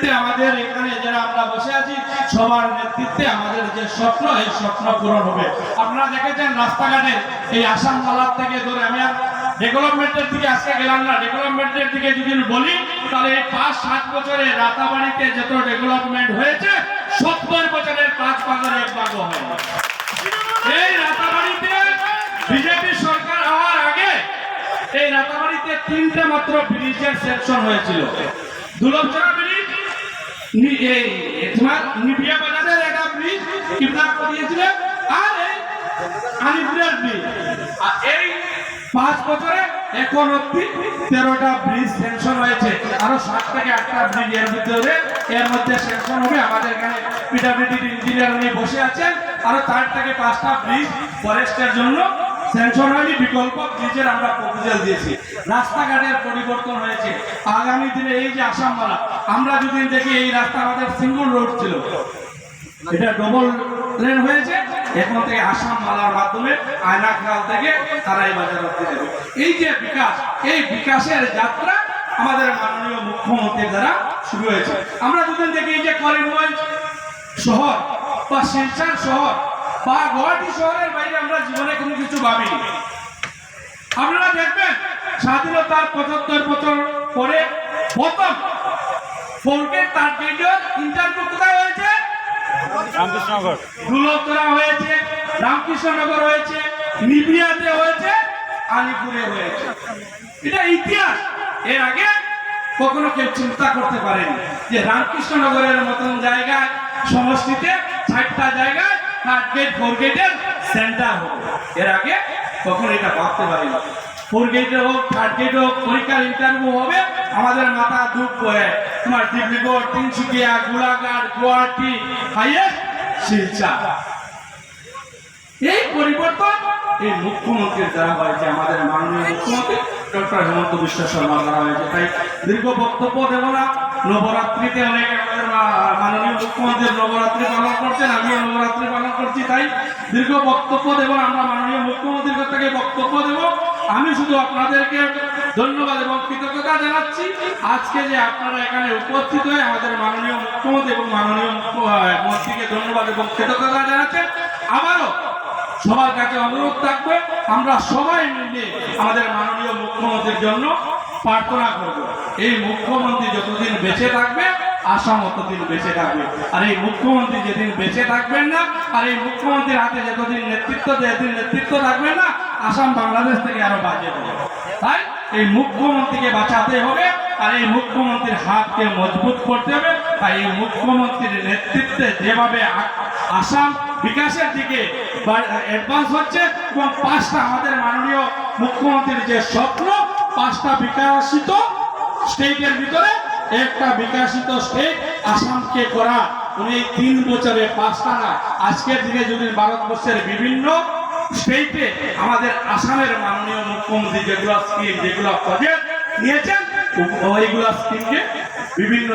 নেতৃত্বে আমাদের এখানে যারা আমরা বসে আছি, সবার নেতৃত্বে আমাদের যে স্বপ্ন, এই স্বপ্ন পূরণ হবে। আপনারা দেখেছেন রাস্তাঘাটে এই আসাম মালার থেকে ধরে আমি আর ডেভেলপমেন্টের দিকে আজকে গেলাম না। ডেভেলপমেন্টের দিকে যদি বলি, তাহলে এই পাঁচ, সাত বছরে রাতাবাড়িতে যত ডেভেলপমেন্ট হয়েছে, সত্তর বছরের পাঁচ পাঁচের এক ভাগ এই রাতাবাড়িতে বিজেপি সরকার হওয়ার আগে এই রাতাবাড়িতে তিনটে মাত্র ব্রিজের সেকশন হয়েছিল। দুলভচরা ব্রিজ একটা ব্রিজ আর ব্রিজ আর এই পাঁচ বছরে তেরোটা ব্রিজ হয়েছে। আরও সাত থেকে আটটা এর ভিতরে। এর মধ্যে হবে আমাদের এখানে ইঞ্জিনিয়ার উনি বসে আছেন। আরও চার থেকে পাঁচটা ব্রিজ ফরেস্টের জন্য হয়নি বিকল্প ব্রিজের আমরা প্রপোজাল দিয়েছি। রাস্তাঘাটের পরিবর্তন হয়েছে। আগামী দিনে এই যে আসামবালা আমরা যদি দেখি এই রাস্তা আমাদের সিঙ্গল রোড ছিল, এটা ডবল লেন হয়েছে। এখন থেকে আসাম মালার মাধ্যমে আয়নাখাল থেকে তারাই বাজার অব্দি যাবে। এই যে বিকাশ, এই বিকাশের যাত্রা আমাদের মাননীয় মুখ্যমন্ত্রীর দ্বারা শুরু হয়েছে। আমরা যদি দেখি এই যে করিমগঞ্জ শহর বা শিলচর শহর বা গুয়াহাটি শহরের বাইরে আমরা জীবনে কোনো কিছু ভাবিনি। আপনারা দেখবেন স্বাধীনতার পঁচাত্তর বছর পরে প্রথম ফোরকে তার ইন্টারভিউ কোথায় হয়েছে? রামকৃষ্ণনগর দুলতরা হয়েছে রামকৃষ্ণনগর হয়েছে নিবিয়াতে হয়েছে আলিপুরে হয়েছে। এটা ইতিহাস। এর আগে কখনো কেউ চিন্তা করতে পারেনি যে রামকৃষ্ণনগরের মতন জায়গায় সমষ্টিতে ষাটটা জায়গায় থার্ড সেন্টার হবে এর আগে এটা ভাবতে ফোর গেটে হোক হোক, পরীক্ষার ইন্টারভিউ হবে, আমাদের মাথা দুঃখ হয়ে তোমার ডিব্রুগড় তিনসুকিয়া গোলাঘাট, গুয়াহাটি, হাইয়েস্ট শিলচর এই পরিবর্তন এই মুখ্যমন্ত্রীর দ্বারা হয়েছে আমাদের মাননীয় মুখ্যমন্ত্রী ডক্টর হেমন্ত বিশ্ব শর্মা দ্বারা হয়েছে। তাই দীর্ঘ বক্তব্য দেব না। নবরাত্রিতে অনেক মাননীয় মুখ্যমন্ত্রী নবরাত্রি পালন করছেন আমিও নবরাত্রি পালন করছি তাই দীর্ঘ বক্তব্য দেব আমরা মাননীয় মুখ্যমন্ত্রীর কাছ থেকে বক্তব্য দেব। আমি শুধু আপনাদেরকে ধন্যবাদ এবং কৃতজ্ঞতা জানাচ্ছি। আজকে যে আপনারা এখানে উপস্থিত হয়ে আমাদের মাননীয় মুখ্যমন্ত্রী এবং মাননীয় মুখ্য- আহ, মন্ত্রীকে ধন্যবাদ এবং কৃতজ্ঞতা জানাচ্ছেন আবারও সবার কাছে অনুরোধ থাকবে আমরা সবাই মিলে আমাদের মাননীয় মুখ্যমন্ত্রীর জন্য প্রার্থনা করব। এই মুখ্যমন্ত্রী যতদিন বেঁচে থাকবে আসাম ততদিন বেঁচে থাকবে। আর এই মুখ্যমন্ত্রী যেদিন বেঁচে থাকবেন না, আর এই মুখ্যমন্ত্রীর হাতে যতদিন নেতৃত্ব যেদিন নেতৃত্ব থাকবে না, আসাম বাংলাদেশ থেকে আরও বাজে হবে। তাই এই মুখ্যমন্ত্রীকে বাঁচাতে হবে, আর এই মুখ্যমন্ত্রীর হাতকে মজবুত করতে হবে। তাই এই মুখ্যমন্ত্রীর নেতৃত্বে যেভাবে আসাম বিকাশের দিকে অ্যাডভান্স হচ্ছে, এবং পাঁচটা আমাদের মাননীয় মুখ্যমন্ত্রীর যে স্বপ্ন, পাঁচটা বিকাশিত স্টেটের ভিতরে একটা বিকাশিত স্টেট আসামকে করা। উনি তিন বছরে পাঁচটা না। আজকের দিনে যদি ভারতবর্ষের বিভিন্ন স্টেটে আমাদের আসামের মাননীয় মুখ্যমন্ত্রী যেগুলো স্কিম যেগুলো প্রজেক্ট নিয়েছেন, ওইগুলো স্কিমকে বিভিন্ন